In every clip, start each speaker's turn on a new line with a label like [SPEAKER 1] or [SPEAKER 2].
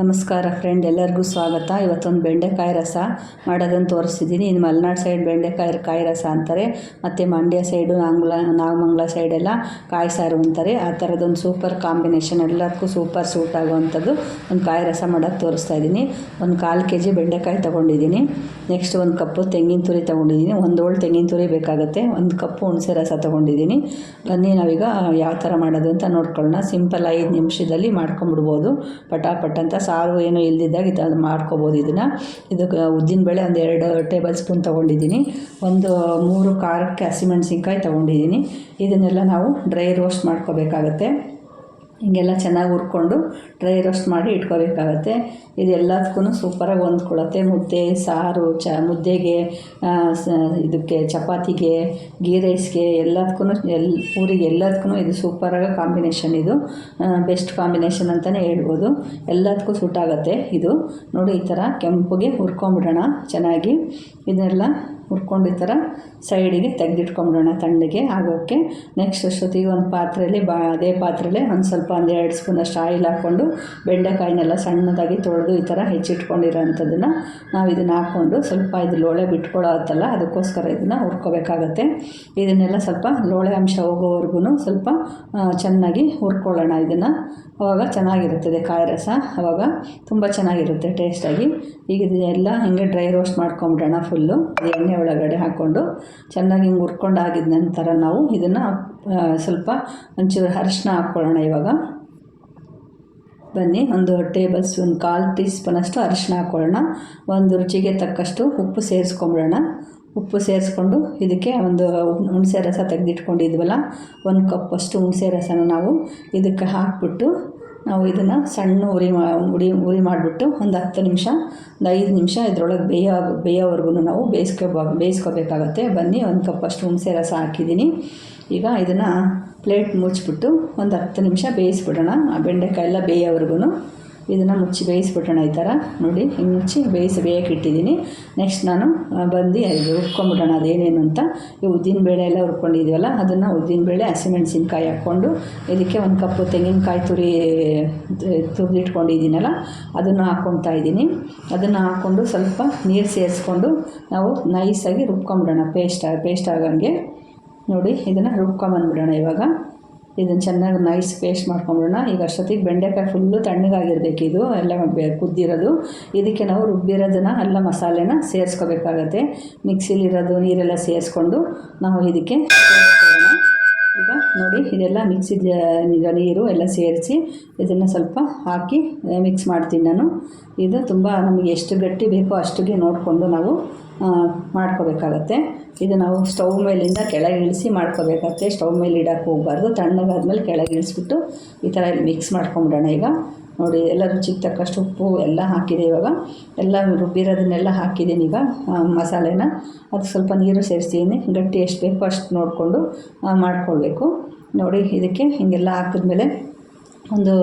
[SPEAKER 1] ನಮಸ್ಕಾರ ಫ್ರೆಂಡ್ ಎಲ್ಲರಿಗೂ ಸ್ವಾಗತ. ಇವತ್ತೊಂದು ಬೆಂಡೆಕಾಯಿ ರಸ ಮಾಡೋದನ್ನು ತೋರಿಸ್ತಿದ್ದೀನಿ. ಇನ್ನು ಮಲೆನಾಡು ಸೈಡ್ ಬೆಂಡೆಕಾಯಿ ಕಾಯಿ ರಸ ಅಂತಾರೆ. ಮತ್ತು ಮಂಡ್ಯ ಸೈಡು ನಾಗಮಂಗ್ಲ ನಾಗಮಂಗ್ಲ ಸೈಡೆಲ್ಲ ಕಾಯಿ ಸಾರು ಅಂತಾರೆ. ಆ ಥರದೊಂದು ಸೂಪರ್ ಕಾಂಬಿನೇಷನ್ ಎಲ್ಲದಕ್ಕೂ ಸೂಪರ್ ಸೂಟ್ ಆಗುವಂಥದ್ದು ಒಂದು ಕಾಯಿ ರಸ ಮಾಡೋಕ್ಕೆ ತೋರಿಸ್ತಾ ಇದ್ದೀನಿ. ಒಂದು ಕಾಲು ಕೆ ಜಿ ಬೆಂಡೆಕಾಯಿ ತೊಗೊಂಡಿದ್ದೀನಿ. ನೆಕ್ಸ್ಟ್ ಒಂದು ಕಪ್ಪು ತೆಂಗಿನ ತುರಿ ತೊಗೊಂಡಿದ್ದೀನಿ. ಒಂದು ಓಳು ತೆಂಗಿನ ತುರಿ ಬೇಕಾಗುತ್ತೆ. ಒಂದು ಕಪ್ಪು ಹುಣಸೆ ರಸ ತೊಗೊಂಡಿದ್ದೀನಿ. ಬನ್ನಿ ನಾವೀಗ ಯಾವ ಥರ ಮಾಡೋದು ಅಂತ ನೋಡ್ಕೊಳ್ಳೋಣ. ಸಿಂಪಲ್ ಐದು ನಿಮಿಷದಲ್ಲಿ ಮಾಡ್ಕೊಂಬಿಡ್ಬೋದು ಪಟಾಪಟ್ ಅಂತ ಸಾರು ಏನು ಇಲ್ದಿದ್ದಾಗ ಇದು ಅದು ಮಾಡ್ಕೊಬೋದು ಇದನ್ನು. ಇದಕ್ಕೆ ಉದ್ದಿನಬೇಳೆ ಒಂದು ಎರಡು ಟೇಬಲ್ ಸ್ಪೂನ್ ತೊಗೊಂಡಿದ್ದೀನಿ. ಒಂದು ಮೂರು ಖಾರಕ್ಕೆ ಹಸಿಮೆಣಸಿನ್ಕಾಯಿ ತೊಗೊಂಡಿದ್ದೀನಿ. ಇದನ್ನೆಲ್ಲ ನಾವು ಡ್ರೈ ರೋಸ್ಟ್ ಮಾಡ್ಕೋಬೇಕಾಗತ್ತೆ. ಹಿಂಗೆಲ್ಲ ಚೆನ್ನಾಗಿ ಹುರ್ಕೊಂಡು ಡ್ರೈ ರೋಸ್ಟ್ ಮಾಡಿ ಇಟ್ಕೋಬೇಕಾಗತ್ತೆ. ಇದೆಲ್ಲದಕ್ಕೂ ಸೂಪರಾಗಿ ಹೊಂದ್ಕೊಳ್ಳುತ್ತೆ ಮುದ್ದೆ, ಸಾರು, ಚ, ಮುದ್ದೆಗೆ ಇದಕ್ಕೆ ಚಪಾತಿಗೆ ಗೀ ರೈಸ್ಗೆ ಎಲ್ಲದಕ್ಕೂ ಎಲ್ ಊರಿಗೆ ಎಲ್ಲದಕ್ಕೂ ಇದು ಸೂಪರಾಗಿ ಕಾಂಬಿನೇಷನ್ ಇದು. ಬೆಸ್ಟ್ ಕಾಂಬಿನೇಷನ್ ಅಂತಲೇ ಹೇಳ್ಬೋದು. ಎಲ್ಲದಕ್ಕೂ ಸೂಟ್ ಆಗುತ್ತೆ ಇದು. ನೋಡಿ ಈ ಥರ ಕೆಂಪುಗೆ ಹುರ್ಕೊಂಬಿಡೋಣ ಚೆನ್ನಾಗಿ. ಇದನ್ನೆಲ್ಲ ಹುರ್ಕೊಂಡು ಈ ಥರ ಸೈಡಿಗೆ ತೆಗೆದಿಟ್ಕೊಂಬಿಡೋಣ ತಣ್ಣಗೆ ಆಗೋಕ್ಕೆ. ನೆಕ್ಸ್ಟ್ ಅಷ್ಟೊತ್ತಿಗೆ ಒಂದು ಪಾತ್ರೆಯಲ್ಲಿ ಬಾ, ಅದೇ ಪಾತ್ರೆಯಲ್ಲೇ ಒಂದು ಸ್ವಲ್ಪ ಒಂದು ಎರಡು ಸ್ಪೂನಷ್ಟು ಆಯಿಲ್ ಹಾಕ್ಕೊಂಡು ಬೆಂಡೆಕಾಯಿನೆಲ್ಲ ಸಣ್ಣದಾಗಿ ತೊಳೆದು ಈ ಥರ ಹೆಚ್ಚಿಟ್ಕೊಂಡಿರೋಂಥದ್ದನ್ನು ನಾವು ಇದನ್ನು ಹಾಕ್ಕೊಂಡು ಸ್ವಲ್ಪ ಇದು ಲೋಳೆ ಬಿಟ್ಕೊಳ್ಳೋತ್ತಲ್ಲ ಅದಕ್ಕೋಸ್ಕರ ಇದನ್ನು ಹುರ್ಕೋಬೇಕಾಗತ್ತೆ. ಇದನ್ನೆಲ್ಲ ಸ್ವಲ್ಪ ಲೋಳೆ ಅಂಶ ಹೋಗೋವರೆಗೂ ಸ್ವಲ್ಪ ಚೆನ್ನಾಗಿ ಹುರ್ಕೊಳ್ಳೋಣ ಇದನ್ನು. ಅವಾಗ ಚೆನ್ನಾಗಿರುತ್ತದೆ ಕಾಯಿ ರಸ, ಅವಾಗ ತುಂಬ ಚೆನ್ನಾಗಿರುತ್ತೆ ಟೇಸ್ಟಾಗಿ ಈಗ ಇದನ್ನೆಲ್ಲ ಹಿಂಗೆ ಡ್ರೈ ರೋಸ್ಟ್ ಮಾಡ್ಕೊಂಬಿಡೋಣ ಫುಲ್ಲು ಎಣ್ಣೆ ಒಳಗಡೆ ಹಾಕ್ಕೊಂಡು ಚೆನ್ನಾಗಿ ಹಿಂಗೆ ಹುರ್ಕೊಂಡು ಆಗಿದ ನಂತರ ನಾವು ಇದನ್ನು ಸ್ವಲ್ಪ ಒಂಚೂರು ಅರಿಶಿನ ಹಾಕ್ಕೊಳ್ಳೋಣ ಇವಾಗ. ಬನ್ನಿ, ಒಂದು ಟೇಬಲ್ ಸ್ಪೂನ್, ಕಾಲು ಟೀ ಸ್ಪೂನಷ್ಟು ಅರಿಶಿನ ಹಾಕ್ಕೊಳ್ಳೋಣ. ಒಂದು ರುಚಿಗೆ ತಕ್ಕಷ್ಟು ಉಪ್ಪು ಸೇರಿಸ್ಕೊಂಬಿಡೋಣ. ಉಪ್ಪು ಸೇರಿಸ್ಕೊಂಡು ಇದಕ್ಕೆ ಒಂದು ಹುಣಸೆ ರಸ ತೆಗೆದಿಟ್ಕೊಂಡಿದ್ವಲ್ಲ, ಒಂದು ಕಪ್ಪಷ್ಟು ಹುಣಸೆ ರಸನ ನಾವು ಇದಕ್ಕೆ ಹಾಕ್ಬಿಟ್ಟು ನಾವು ಇದನ್ನು ಸಣ್ಣ ಉರಿ ಮಾ ಉರಿ ಉರಿ ಮಾಡಿಬಿಟ್ಟು ಒಂದು ಹತ್ತು ನಿಮಿಷ, ಒಂದು ಐದು ನಿಮಿಷ ಇದರೊಳಗೆ ಬೇಯೋ ಬೇಯೋವರೆಗೂ ನಾವು ಬೇಯಿಸ್ಕೊ, ಬೇಯಿಸ್ಕೋಬೇಕಾಗತ್ತೆ. ಬನ್ನಿ, ಒಂದು ಕಪ್ಪಷ್ಟು ಹುಣಸೆ ರಸ ಹಾಕಿದ್ದೀನಿ. ಈಗ ಇದನ್ನು ಪ್ಲೇಟ್ ಮುಚ್ಚಿಬಿಟ್ಟು ಒಂದು ಹತ್ತು ನಿಮಿಷ ಬೇಯಿಸ್ಬಿಡೋಣ. ಆ ಬೆಂಡೆಕಾಯಿ ಎಲ್ಲ ಬೇಯೋವರೆಗೂ ಇದನ್ನು ಮುಚ್ಚಿ ಬೇಯಿಸ್ಬಿಟ್ಟೋಣ ಈ ಥರ ನೋಡಿ, ಹಿಂಗೆ ಮುಚ್ಚಿ ಬೇಯಿಸಿ ಬೇಯಕ್ಕೆ ಇಟ್ಟಿದ್ದೀನಿ. ನೆಕ್ಸ್ಟ್ ನಾನು ಬಂದು ಇದು ಹುರ್ಕೊಂಬಿಡೋಣ ಅದೇನೇನು ಅಂತ. ಈ ಉದ್ದಿನ ಬೇಳೆ ಎಲ್ಲ ಹುರ್ಕೊಂಡಿದ್ದೀವಲ್ಲ ಅದನ್ನು ಉದ್ದಿನ ಬೇಳೆ, ಹಸಿಮೆಣಸಿನ್ಕಾಯಿ ಹಾಕ್ಕೊಂಡು, ಇದಕ್ಕೆ ಒಂದು ಕಪ್ಪು ತೆಂಗಿನಕಾಯಿ ತುರಿ ತುರಿದಿಟ್ಕೊಂಡಿದ್ದೀನಲ್ಲ, ಅದನ್ನು ಹಾಕ್ಕೊತಾ ಇದ್ದೀನಿ. ಅದನ್ನು ಹಾಕ್ಕೊಂಡು ಸ್ವಲ್ಪ ನೀರು ಸೇರಿಸ್ಕೊಂಡು ನಾವು ನೈಸಾಗಿ ರುಬ್ಕೊಂಬಿಡೋಣ ಪೇಸ್ಟ್ ಪೇಸ್ಟ್ ಆಗಂಗೆ. ನೋಡಿ, ಇದನ್ನು ರುಬ್ಕೊಂಬಂದ್ಬಿಡೋಣ ಇವಾಗ. ಇದನ್ನು ಚೆನ್ನಾಗಿ ನೈಸ್ ಪೇಸ್ಟ್ ಮಾಡ್ಕೊಂಬಿಡೋಣ ಈಗ ಅಷ್ಟೊತ್ತಿಗೆ ಬೆಂಡೆಕಾಯಿ ಫುಲ್ಲು ತಣ್ಣಗಾಗಿರ್ಬೇಕು ಇದು, ಎಲ್ಲ ಕುದ್ದಿರೋದು. ಇದಕ್ಕೆ ನಾವು ರುಬ್ಬಿರೋದನ್ನು, ಎಲ್ಲ ಮಸಾಲೆನ ಸೇರಿಸ್ಕೋಬೇಕಾಗತ್ತೆ. ಮಿಕ್ಸಿಲಿರೋದು, ನೀರೆಲ್ಲ ಸೇರಿಸ್ಕೊಂಡು ನಾವು ಇದಕ್ಕೆ ಈಗ ನೋಡಿ, ಇದೆಲ್ಲ ಮಿಕ್ಸಿದ ನೀರು ಎಲ್ಲ ಸೇರಿಸಿ ಇದನ್ನು ಸ್ವಲ್ಪ ಹಾಕಿ ಮಿಕ್ಸ್ ಮಾಡ್ತೀನಿ ನಾನು. ಇದು ತುಂಬ ನಮಗೆ ಎಷ್ಟು ಗಟ್ಟಿ ಬೇಕೋ ಅಷ್ಟಿಗೆ ನೋಡಿಕೊಂಡು ನಾವು ಮಾಡ್ಕೋಬೇಕಾಗತ್ತೆ. ಇದು ನಾವು ಸ್ಟೌವ್ ಮೇಲಿಂದ ಕೆಳಗೆ ಇಳಿಸಿ ಮಾಡ್ಕೋಬೇಕಾಗ್ತದೆ ಸ್ಟವ್ ಮೇಲೆ ಇಡೋಕ್ಕೆ ಹೋಗಬಾರ್ದು. ತಣ್ಣಗಾದ್ಮೇಲೆ ಕೆಳಗೆ ಇಳಿಸ್ಬಿಟ್ಟು ಈ ಥರ ಮಿಕ್ಸ್ ಮಾಡ್ಕೊಂಬಿಡೋಣ ಈಗ. ನೋಡಿ ಎಲ್ಲ ರುಚಿಗೆ ತಕ್ಕಷ್ಟು ಉಪ್ಪು ಎಲ್ಲ ಹಾಕಿದೆ ಇವಾಗ. ಎಲ್ಲ ರುಬ್ಬಿರೋದನ್ನೆಲ್ಲ ಹಾಕಿದ್ದೀನಿ ಈಗ ಮಸಾಲೆನ. ಅದು ಸ್ವಲ್ಪ ನೀರು ಸೇರಿಸ್ತೀನಿ. ಗಟ್ಟಿ ಎಷ್ಟು ಬೇಕೋ ಅಷ್ಟು ನೋಡಿಕೊಂಡು ಮಾಡ್ಕೊಳ್ಬೇಕು. ನೋಡಿ, ಇದಕ್ಕೆ ಹೀಗೆಲ್ಲ ಹಾಕಿದ್ಮೇಲೆ ಒಂದು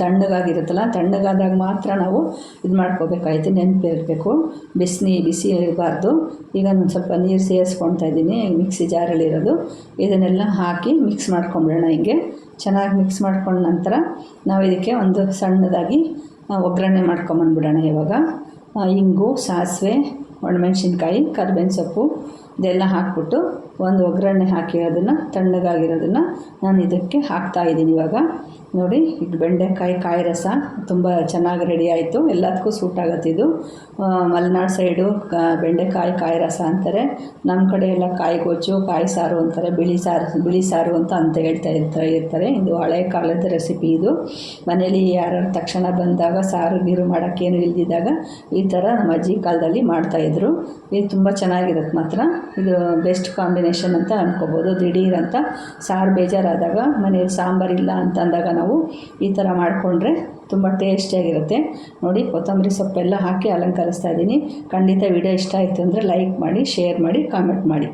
[SPEAKER 1] ತಣ್ಣಗಾಗಿರುತ್ತಲ್ಲ ತಣ್ಣಗಾದಾಗ ಮಾತ್ರ ನಾವು ಇದು ಮಾಡ್ಕೋಬೇಕಾಯ್ತು, ನೆನಪಿರಬೇಕು. ಬಿಸಿ ಬಿಸಿ ಇರಬಾರ್ದು. ಈಗ ನಾನು ಸ್ವಲ್ಪ ನೀರು ಸೇರಿಸ್ಕೊಳ್ತಾ ಇದ್ದೀನಿ, ಮಿಕ್ಸಿ ಜಾರಲ್ಲಿರೋದು ಇದನ್ನೆಲ್ಲ ಹಾಕಿ ಮಿಕ್ಸ್ ಮಾಡ್ಕೊಂಬಿಡೋಣ ಹಿಂಗೆ. ಚೆನ್ನಾಗಿ ಮಿಕ್ಸ್ ಮಾಡ್ಕೊಂಡ ನಂತರ ನಾವು ಇದಕ್ಕೆ ಒಂದು ಸಣ್ಣದಾಗಿ ಒಗ್ಗರಣೆ ಮಾಡ್ಕೊಂಬಂದ್ಬಿಡೋಣ ಇವಾಗ. ಇಂಗು, ಸಾಸಿವೆ, ಒಣಮೆಣ್ಸಿನ್ಕಾಯಿ, ಕರ್ಬೇವಿನ ಸೊಪ್ಪು, ಇದೆಲ್ಲ ಹಾಕ್ಬಿಟ್ಟು ಒಂದು ಒಗ್ಗರಣೆ ಹಾಕಿ ಅದನ್ನು ತಣ್ಣಗಾಗಿರೋದನ್ನು ನಾನು ಇದಕ್ಕೆ ಹಾಕ್ತಾ ಇದ್ದೀನಿ ಇವಾಗ. ನೋಡಿ ಇದು ಬೆಂಡೆಕಾಯಿ, ಕಾಯಿ ರಸ ತುಂಬ ಚೆನ್ನಾಗಿ ರೆಡಿ ಆಯಿತು. ಎಲ್ಲದಕ್ಕೂ ಸೂಟ್ ಆಗುತ್ತೆ ಇದು. ಮಲೆನಾಡು ಸೈಡು ಬೆಂಡೆಕಾಯಿ, ಕಾಯಿ ರಸ ಅಂತಾರೆ. ನಮ್ಮ ಕಡೆ ಎಲ್ಲ ಕಾಯಿ ಗೊಜ್ಜು, ಕಾಯಿ ಸಾರು ಅಂತಾರೆ. ಬಿಳಿ ಸಾರು ಬಿಳಿ ಸಾರು ಅಂತ ಅಂತ ಹೇಳ್ತಾ ಇರ್ತಾ ಇರ್ತಾರೆ. ಇದು ಹಳೆ ಕಾಲದ ರೆಸಿಪಿ ಇದು. ಮನೇಲಿ ಯಾರು ತಕ್ಷಣ ಬಂದಾಗ ಸಾರು, ಗೀರು ಮಾಡೋಕ್ಕೇನು ಇಲ್ದಿದ್ದಾಗ ಈ ಥರ ನಮ್ಮ ಅಜ್ಜಿ ಕಾಲದಲ್ಲಿ ಮಾಡ್ತಾಯಿದ್ರು ಇದು ತುಂಬ ಚೆನ್ನಾಗಿರುತ್ತೆ ಮಾತ್ರ. ಇದು ಬೆಸ್ಟ್ ಕಾಂಬಿನೇಷನ್ ಅಂತ ಅನ್ಕೋಬೋದು. ದಿಢೀರ್ ಅಂತ ಸಾರು ಬೇಜಾರಾದಾಗ ಮನೆಯಲ್ಲಿ ಸಾಂಬಾರಿಲ್ಲ ಅಂತ ಅಂದಾಗ ನಾವು ಈ ಥರ ಮಾಡಿಕೊಂಡ್ರೆ ತುಂಬ ಟೇಸ್ಟಿಯಾಗಿರುತ್ತೆ ನೋಡಿ ಕೊತ್ತಂಬರಿ ಸೊಪ್ಪೆಲ್ಲ ಹಾಕಿ ಅಲಂಕರಿಸ್ತಾ ಇದ್ದೀನಿ. ಖಂಡಿತ ವಿಡಿಯೋ ಇಷ್ಟ ಆಯಿತು ಅಂದರೆ ಲೈಕ್ ಮಾಡಿ, ಶೇರ್ ಮಾಡಿ ಕಾಮೆಂಟ್ ಮಾಡಿ.